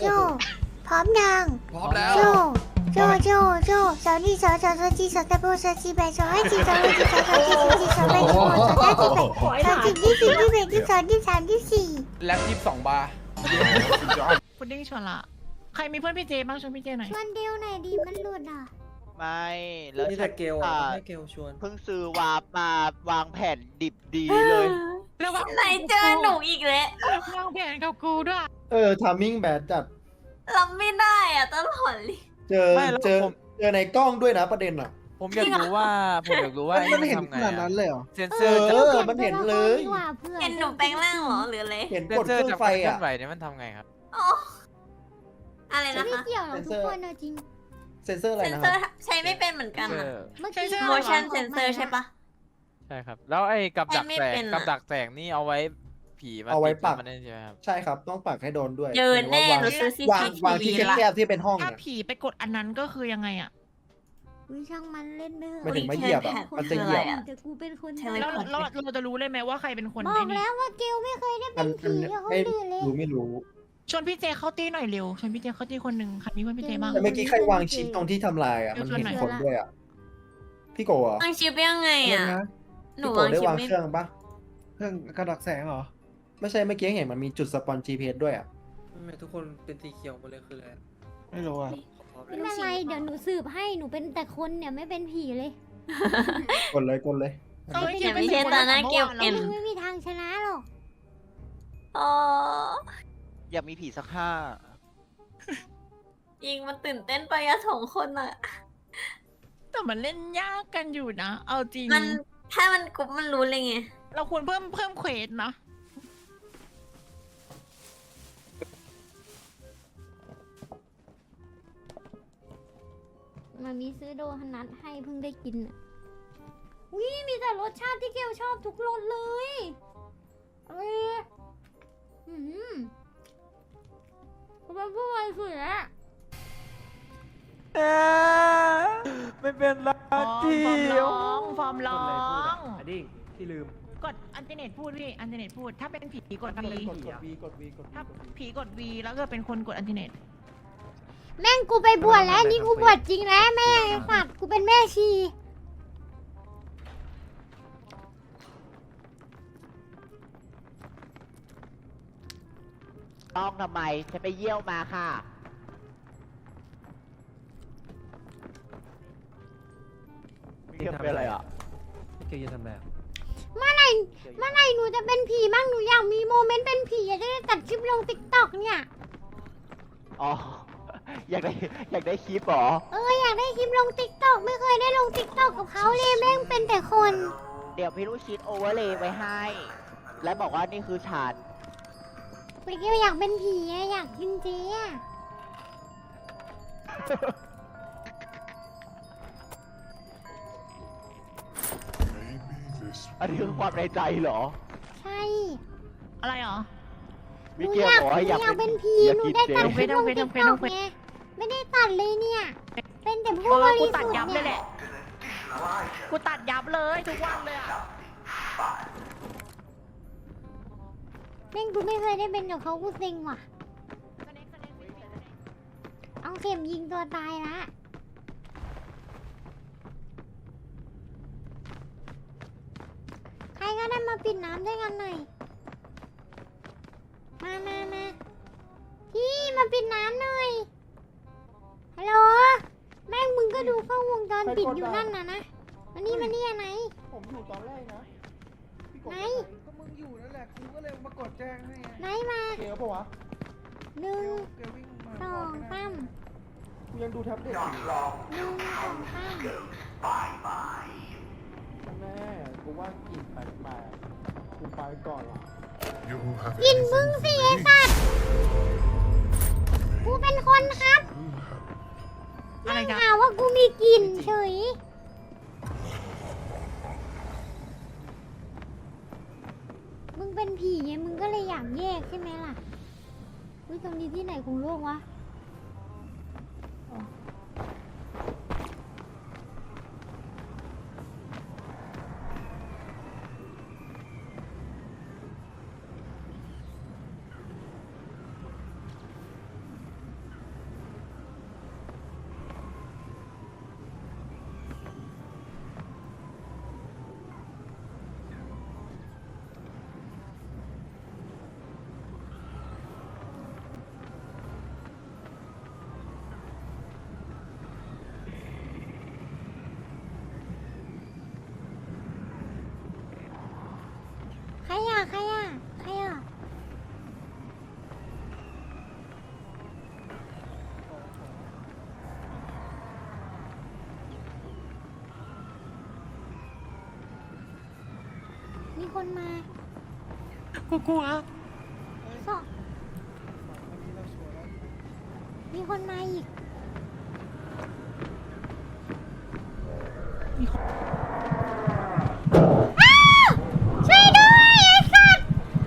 โจ พร้อมยังพร้อมแล้ว โจ โจ โจ โจสาวนี่สาวสาวสาวจีสาวตะโบสาวจีแบสาวให้จีสาวให้จีสาวสาวจีสาวจีสาวแบสาวสาวจีแบสาวจีที่สี่ที่แบที่สองที่สามที่สี่แล็บยี่สิบสองบาร์พุดดิ้งชวนละ ใครมีเพื่อนพี่เจบ้างชวนพี่เจหน่อยชวนเดียวหน่อยดีมันหลุดอะ ไม่แล้วนี่ฉัแต่นเกลอะอะให้เกลชวน เพิ่งซื้อวาร์ปมาวางแผนดิบดีเลย แล้วว่าไหนเจอหนูอีกแล้ววางแผนกับกูด้วย เออทามิ่งแบดจัดรับไม่ได้อะตลอดเลยเจอไม่แล้วเจอผม เจอในกล้องด้วยนะประเด็นอะผมอยากรู้ว่า ผมอยากรู้ว่าไอ้มันนี่เห็นทำขไงนาดนั้นอะเลยเหรอ เซนเซเออร์จากอมันเห็นเลยดีกว่าเพื่อนเห็นหนูแปลงร่างเหรอหรืออะไรเห็นเซกนดเซอเคร์รื่องจากไฟการเคลื่ออะนไหวเนี่ยมันทำไงครับ อ๋ออะไรไม่นะคะ เกี่ยวหรอกทุกคนเอาจริง เซนเซอร์อะไรเซนนะเซคอรับร์ใช้ไม่เป็นเหมือนกันเซนอะเซอร์เมื่อกี้ motion sensor ใช่ปะ ใช่ครับ แล้วไอ้กับดักไม่แสงเป็นอะ กับดักแสงนี่เอาไว้ผีมาเอาไว้ติดปัก มันได้ใช่ไหมครับใช่ครับต้องปักให้โดนด้วยเจอแน่หหนูรือซื้อว่าวางวางที่ CCTV ละแคบๆที่เป็นห้องถ้าเนี่ย ผีไปกดอันนั้นก็คือยังไงอะวิช่างมันเล่นไม่ไม่เหถึอะงมาเหยียบอะคือมันจะเหยียบอะไรอะแต่กูเป็นคนใช่ไหม แล้วเราเราจะรู้เลยไหมว่าใครเป็นคนบอไอ้กนี่แล้วว่าเกลไม่เคยได้มัเป็นนมันผีกับคนไม่อื่นเลย รู้ไม่รู้ ชวนพี่เจเข้าตี้หน่อยเร็วชวนพี่เจเข้าตี้คนหนึ่งใครมีเพื่อนพี่เจบ้าง แต่เมื่อกี้ใครวางชิปตรงที่ทำลายอะ มันเห็นคนด้วยอะ พี่โกะเหรอวางชิปยังไงเดี๋ยวอะนะหนูพี่โกะวางได้ชิปวางไม่เครื่องปะเครื่องกระดักแสงเหรอ ไม่ใช่เมื่อกี้เห็นมันมีจุดสปอน GPS ด้วยอะทำไมทุกคนเป็นสีเขียวหมดเลยคืออะไรไม่รู้อะไม่เป็นไรเดี๋ยวหนูสืบให้หนูเป็นแต่คนเนี่ยไม่เป็นผีเลย กดเลยกดเลยเอออย่าไม่ใช่ตาหน้าเกลียวเอ็นมึงไม่มีทางชนะหรอกอ๋อ อยากมีผีสักห้ายิงมันตื่นเต้นไปอะสองคนอะแต่มันเล่นยากกันอยู่นะ เอาจริง มันถ้ามันกรุ๊ปมันรู้เลยไง เราควรเพิ่มเพิ่มเควสนะมันมีซื้อโดนัทให้เพิ่งได้กินอะวิมีแต่รสชาติที่เกลชอบทุกรสเลย เอ้ยอืม ทำไมพูดไวสุดอะไม่เป็นไรฟอร์มที่ร้องฟอร์มร้องอันนี้ที่ลืมกดอันเทอร์เน็ตพูดพี่อันเทอร์เน็ตพูด ถ้าเป็นผีกดกด V กด V กด V กด V ถ้าผีกด V แล้วก็เป็นคนกดอันเทอร์เน็ตแม่งกูไปบวชแล้วนี่กูบวชจริงแล้วแม่ไอ้สัตว์กูเป็นแม่ชี ต้องทำไมฉันไปเยี่ยวมาค่ะ เยี่ยมเป็นอะไรอะเกลจะทำแบบเมื่อไหร่เมื่อไหร่หนูจะเป็นผีบ้างหนูอยากมีโมเมนต์เป็นผีอยากจะได้ตัดคลิปลงติ๊กต็อกเนี่ย อ๋อ อยากได้อยากได้คลิปเหรอ เอออยากได้คลิปลงติ๊กต็อกไม่เคยได้ลงติ๊กต็อกกับเขาเลยแม่งเป็นแต่คน เดี๋ยวพี่ลูกชิดโอเวอร์เลย์ไว้ให้ และบอกว่านี่คือฉัน ไปเกลอยากเป็นผีอะอยากกินเจ๊อะอันนี้คือความในใจเหรอ ใช่อะไรหรอ หมินูเกอลยากบอกหนูว่าอยากอยากเป็เป็นนผีอยากหนูกินได้เจตัดคลิปลงเฟซติ๊กเฟซต็อกเฟซไงไม่ได้ตัดเลยเนี่ย เป็นแต่เอผู้บอริกูสุตัดทธิ์ยับเลยแหเนี่ยละ กูตัดยับเลยทุกวันเลยอะ แม่งกูไม่เคยได้เป็นกับเขากูเซ็งว่ะ เอาเข็มยิงตัวตายละใครก็ได้มาปิดน้ำด้วยกันหน่อย มามามาพี่มาปิดน้ำหน่อย ฮัลโหล แม่งมึงก็ดูกล้องวงจรปิดอยู่นั่นนะนะมานี่มานี่อันไหนผมอยู่ตอนแรกนะพี่กดไหนก็ มึงอยู่นั่นแหละกูก็เลยมากดแจ้งให้ไงไหนมาเกลปะวะหนึ่งเกลวิ่งมาสองสามกูยังดูแท็บเล็ตอยู่หนึ่งสองสามแม่กูว่ากลิ่นแปลกๆกูไปก่อนละ You have กินมึงสิไอ้สัตว์กูเป็นคนครับอะไรไม่จ๊ะหาว่ากูมีกลิ่นเฉยากแยกใช่ไหมล่ะ อุ้ยตรงนี้ที่ไหนของโลกวะ ใครอะ ใครอะ มีคนมากูกลัวสองมีคนมาอีกอ้าวช่วยด้วย ไอ้สัตว์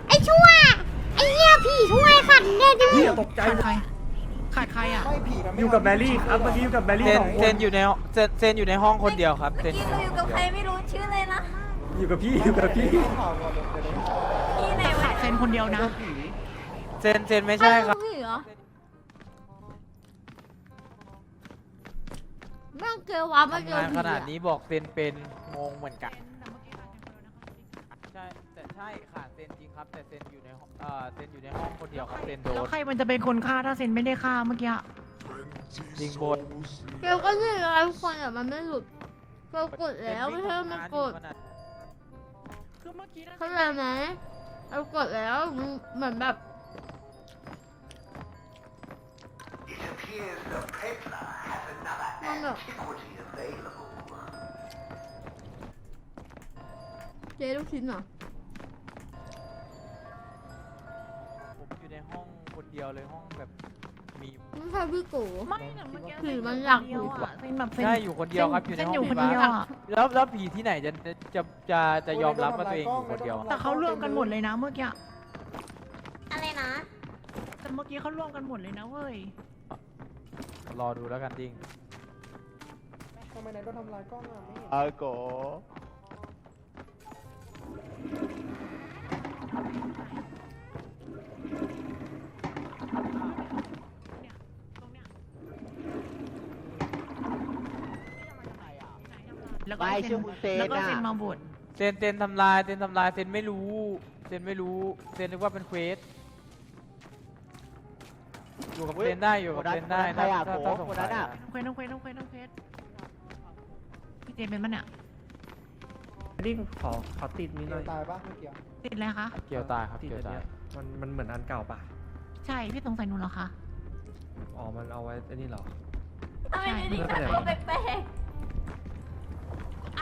ไอ้ชั่ว ไอ้เหี้ยผีช่วยสัตว์เนี่ยดิพี่อย่าตกใจขาดใครขาดใครอะไม่ผีมันไม่อยู่กับแมรี่ครับเมื่อกี้อยู่กับแมรี่เซนสองคเซนนอยู่ในเซนเซนอยู่ในห้องคนเดียวครับเซเมื่อนกี้เราอยู่กับใครไม่รู้ชื่อเลยนะ อยู่กับพี่อยู่กับพี่ที่ไหนวะขาดเซนคนเดียวนะเซนเซนไม่ใช่ครับผีเหรอแม่งเกลียววะมาเจทำานองผีขนาดอะนี้บอกเซนเป็นงงเหมือนกัน ใช่แต่ใช่ขาดเซนจริงครับ แต่เซนอยู่ในห้องเอ่อเซนอยู่ในห้องคนเดียวครับเซนโดแล้วนใครมันจะเป็นคนฆ่าถ้าเซนไม่ได้ฆ่าเมื่อกี้อะยิงบนเกลียวก็นี่แล้วทุกคนแต่มันไม่หลุดเกลียวกดแล้วไม่ใช่ว่ามันกดคือ เมื่อกี้ถ้าเข้าใจไหมเรากดแล้วมันเหมือนแบบมันแบบเจ๊ลูกชิ้นเหรอผมอยู่ในห้องคนเดียวเลยห้องแบบ มีไม่ใช่พี่กูไม่แต่เมื่อกี้คือมันอยากเดียวอะเซนแบบเซนใช่อยู่คนเดียวครับอยู่ในเซนห้องอยู่ผีคนบ้าเดียวอะแล้วแล้วผีที่ไหนจะจะจะจะยอมรับว่าตัวเองอยู่คนเดียว แต่เขารวมกันหมดเลยนะเมื่อกี้ อะไรนะ แต่เมื่อกี้เขารวมกันหมดเลยนะเว้ย รอดูแล้วกันดิง ทำไมนายก็ทำลายกล้องอะไม่เห็น อาโก แล้วก็ไม่เซชื่อนคุณเซนแล้วก็อะเซนมาบดเซนเซนทำลายเซนทำลายเซนไม่รู้ เซนไม่รู้เซนนึกว่าเป็นเควสอยู่กับเซนได้อยู่กับเซนได้ใครอะถ้าโกถ้าสงคนสันั้นยอะอะน้องเควสน้องเควสน้องเควสน้องเควสพี่เจเป็นมันเนี่ยนี่ขอขอติดนี้หน่อยตายปะเมื่อกี้ติดอะไรคะ เกี่ยวตายครับติดเกี่ยวอันตายเนี้ยมันมันเหมือนอันเก่าปะใช่ พี่สงสัยหนูเหรอคะ อ๋อ มันเอาไว้ไอ้นี่เหรอ ทำไมไม่ได้ไม่เป็นไรตัวแปลก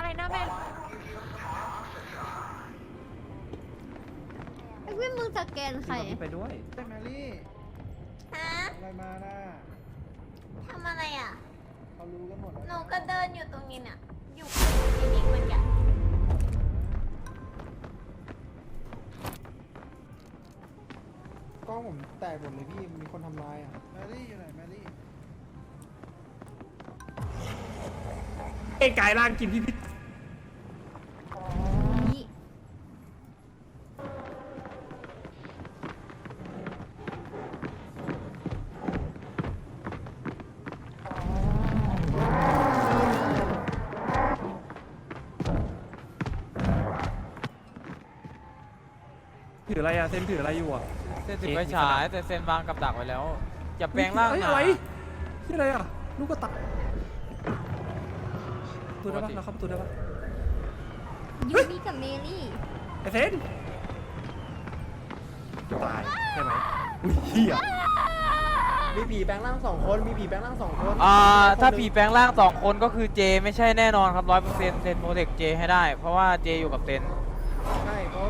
อะไรนะแม่ไอ้พี่มึงสแกนใครพี่กับพี่ไปด้วยแต่แมรี่ๆฮะอะไรมาน่ะทำอะไรอะเขารู้กันหมดหแล้วนูก็เดินอยู่ตรงนี้เนี่ยอยู่กับพี่นิกเหมือนกันกล้องผมแตกหมดเลยพี่ มีคนทำลายอะ แมรี่อยู่ไหนแมรี่เอ้ยกายร่างกินพี่พี่ ถืออะไรอะเซนถืออะไรอยู่อะเซนถือไฟฉายแต่เซนวางกับดักไว้แล้วอย่าแปลงร่างเฮ้ยนะอะไรที่อะไรอะลูกกระตักประตูได้ปะเราเข้าประตูได้ปะยูนี่กับเมลี่ไอเซนตายใช่ไหมอุ้ยเฮียมีผีแปลงร่างสองคน มีผีแปลงร่างสองคนอ่าถ้าผีแปลงร่างสองคนก็คือเจไม่ใช่แน่นอนครับร้อยเปอร์เซ็นต์เซนโปรเทคเจให้ได้ เพราะว่าเจอยู่กับเซนใช่เพราะ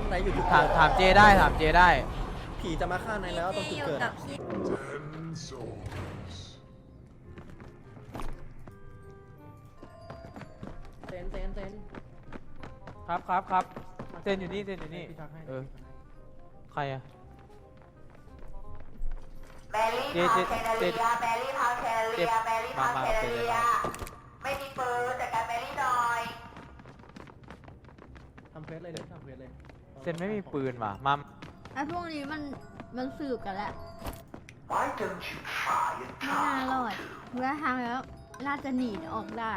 ไหนอยู่จุดถามเกิดถามเจได้ถามเจได้ ผีจะมาฆ่าในแล้วตรงพี่จุดอยู่เกิดกับอะพี่เซนเซนเซนครับครับครับเซนอยู่นี่เซนอยู่นี่พี่ทักให้เออใครอะแบรี่เจพาเจวแคนาเจเรียแบรี่พาวแคนาเจเรียแบรี่มาพาวมาแคเอานาเจเลยเรียมาไม่มีปืนจัดการแบรี่หน่อยทำเควสเลยเลยทำเควสเลย เซนไม่มีปืนว่ะมัมไอ้พวกนี้มันมันสืบกันแล้ว Why don't you try and ไม่น่ารอดเมื่อทางแล้วน่าจะหนีออกได้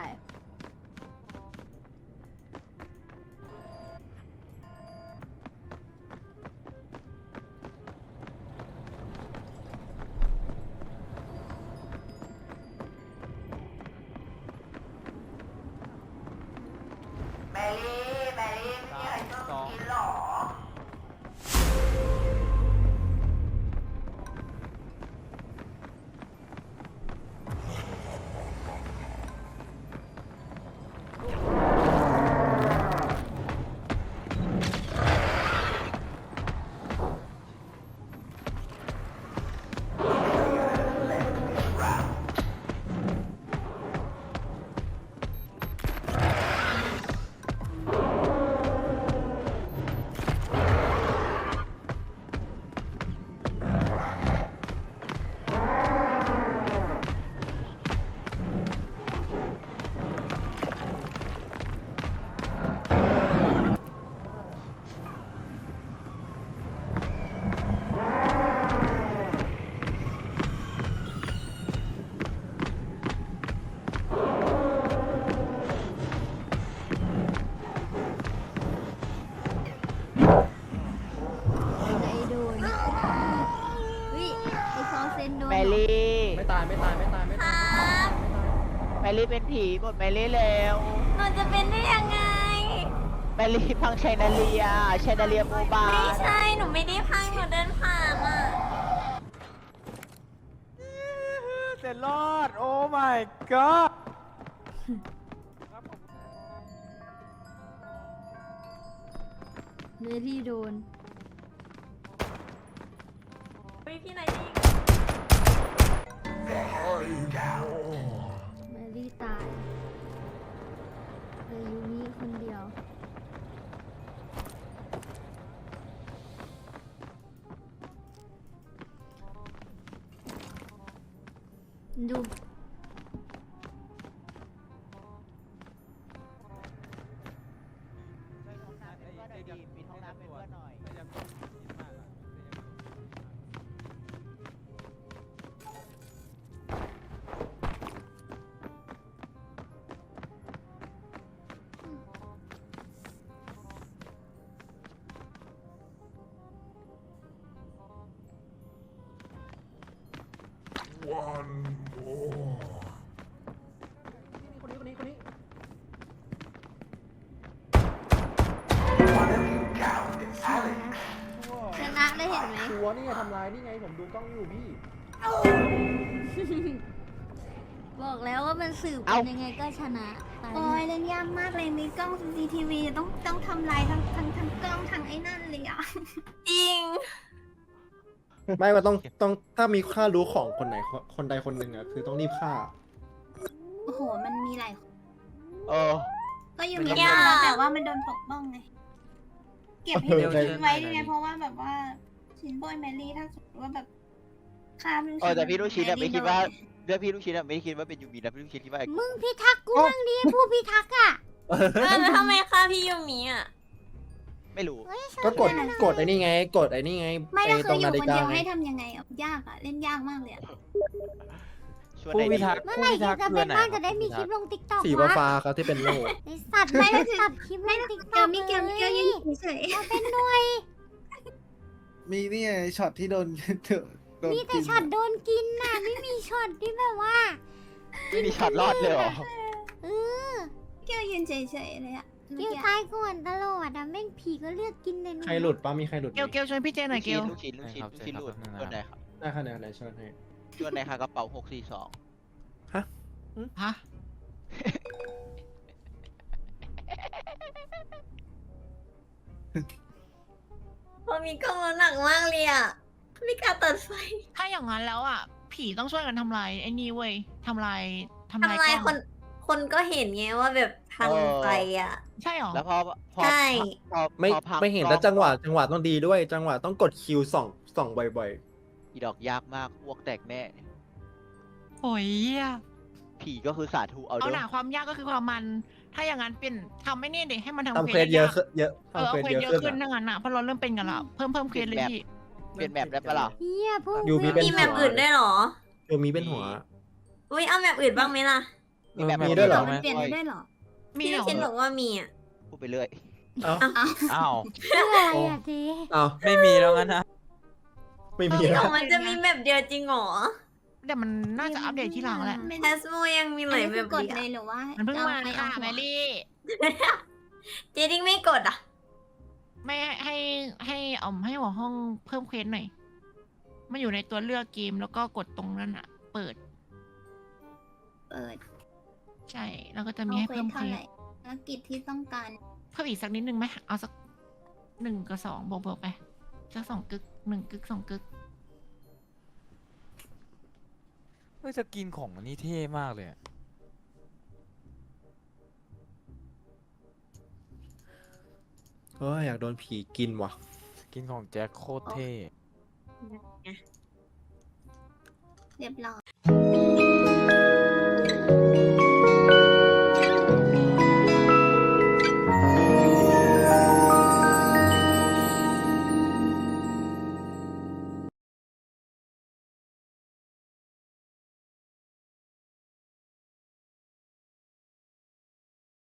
ผีหมดแมรี่เร็วหนูจะเป็นได้ยังไง แมรี่พังชัยนาเลียชัยนาเลียโมบาไม่ใช่ หนูไม่ได้พังหนูเดินผ่านอะเซนรอด โอ้ my god เมรี่โดนเฮ้ยพี่ไหนดี ดูปิ วร์นี่ไงทำลายนี่ไงผมดูกล้องอยู่พี่ บอกแล้วว่ามันสืบเอ้าเป็นยังไงก็ชนะตายโอ้ยเล่นยากมากเลยมีกล้อง CCTV ต้องต้องทำลายทั้งทั้งทั้งกล้องทั้งไอ้นั่นเลยอะจริง ไม่ว่าต้องต้องถ้ามีค่ารู้ของคนไหนคนใดคนหนึ่งอะคือต้องรีบฆ่า โอ้โห มันมีหลายเออ ก็อยู่มันมีก็คนหมดแต่ว่ามันโดนปกป้องไง เก็บให้เออทิ้งไว้ด้วยไงเพราะว่าแบบว่า ชินโบยแมรี่ถ้าสมมติว่าแบบฆ่าลูกเออแต่พี่ลูกชิ้นอะแไม่คิดว่า เรื่องพี่ลูกชิ้นอะไม่ได้คิดว่าเป็นยูมีนะพี่ลูกชิ้นคิดว่าไอ้มึงพิทักษ์กูบ้างดิผู้พิทักษ์อะเออแล้วทำไมฆ่าพี่ยูมิอะ ไม่รู้ ก็กดกดไอ้นี่ไง กดไอ้นี่ไงไม่แล้วอ้คืออยู่ฬิคนเดียวไงให้ทำยังไงอะยากอะเล่นยากมากเลยอะชวนผู้ไหนพิดีทักษ์เมื่อไหร่จะจะเป็นบ้านจะได้มีคลิปลงติ๊กต็อกสีวะฟ้าๆครับที่เป็นโล่ไอสัตว์ไม่ตัดคลิปลงติ๊กเกต็อลกมิเกลมิเกลยืนเฉยเราเป็นหน่วย มีนี่ไงช็อตที่โดนโดนมีแต่กินช็อตโดนกินน่ะ ไม่มีช็อตที่แบบว่า ไม่มีช็อตรอดเลยเหรอเออๆเกลยืนเฉยๆเลยอะเกี่ยวตายก่อนตลอดอะแม่งผีก็เลือกกินเลยนะใครหลุดปะมีใครหลุดไหมเกลเกลช่วยพี่เจหน่อยเกลลูกชิ้นลูกชิ้นลูกชิ้นลูกชิ้นชวนไหนครับได้คะแนนอะไรช่วยให้ชวนไหนครับกระเป๋าหกสี่สองฮะ พอมีกล้องแล้วหนักมากเลยอะไม่กล้าตัดไฟถ้าอย่างนั้นแล้วอะ ผีต้องช่วยกันทำลายไอ้นี่เว้ยทำลายทำทำลายไมกล้องคนคนก็เห็นไงว่าแบบพังไปอะ ใช่หรอ แล้วพอพอใช่ พอไม่พอพังไม่เห็นกล้อแล้วจังหวะจังหวะต้องดีด้วย จังหวะต้องกดคิวส่องส่องบ่อยอีดอกยากมากอ้วกแตกแน่ โอ้ยเหี้ย ผีก็คือสาธุเอาเอาเด้หนาอความยากก็คือความมัน ถ้าอย่างนั้นเป็นทำไม่นี่เด็ให้มันๆทำทำเควสเยอะขึ้นเยอะเออทำเอาเควสเควสเยอะเยอะขึ้นขึ้นอะ นั่นน่ะเพราะเราเริ่มเป็นกันละเพิ่มเพิ่มเควสเลยพี่เปลี่ยนแบบได้ปะล่ะ เฮียพวกยูมีเป็น มีแมปอื่นด้วยเหรอยูมีเป็นหัว อุ้ยเอาแมปอื่นบ้างไหมล่ะเออมีด้วยเหรอ มันเปลี่ยนได้ด้วยเหรอมีพี่เหรลูอกชิ้นบอกว่ามีอะ พูดไปเรื่อย เอ้าอ้าวเพื่ออะไรอะเจ๊ เอ้าไม่มีแล้วงั้นนะ ไม่มีเดี๋แล้ยววมันจะมีแบบเดียวจริงเหรอ แต่มันน่าจะอัปเดตที่หลังแหละแทสโมยังมีหลายแบบกดเดียวเลยหรือว่ามันเพิ่งมาจะค่ะเอาแมไปเอาหัวรี่ เจดิ้งไม่กดอะ ไม่ให้ให้ให้เอาให้หัวห้องเพิ่มเควสหน่อย มันอยู่ในตัวเลือกเกมแล้วก็กดตรงนั้นอะเปิด เปิดใช่ แล้วก็จะมีให้เอาเพิ่มเควเควสสเท่าไหร่ภารกิจที่ต้องการเพิ่มอีกสักนิดนึงไหมเอาสักหนึ่งกับสองบวกบวกๆไปสักสองกึกหนึ่งกึกสองกึก เฮ้ยสกินของอันนี้เท่มากเลยอะเฮ้ยอยากโดนผีกินว่ะ สกินของแจ็คโคตรเท่ เรียบร้อย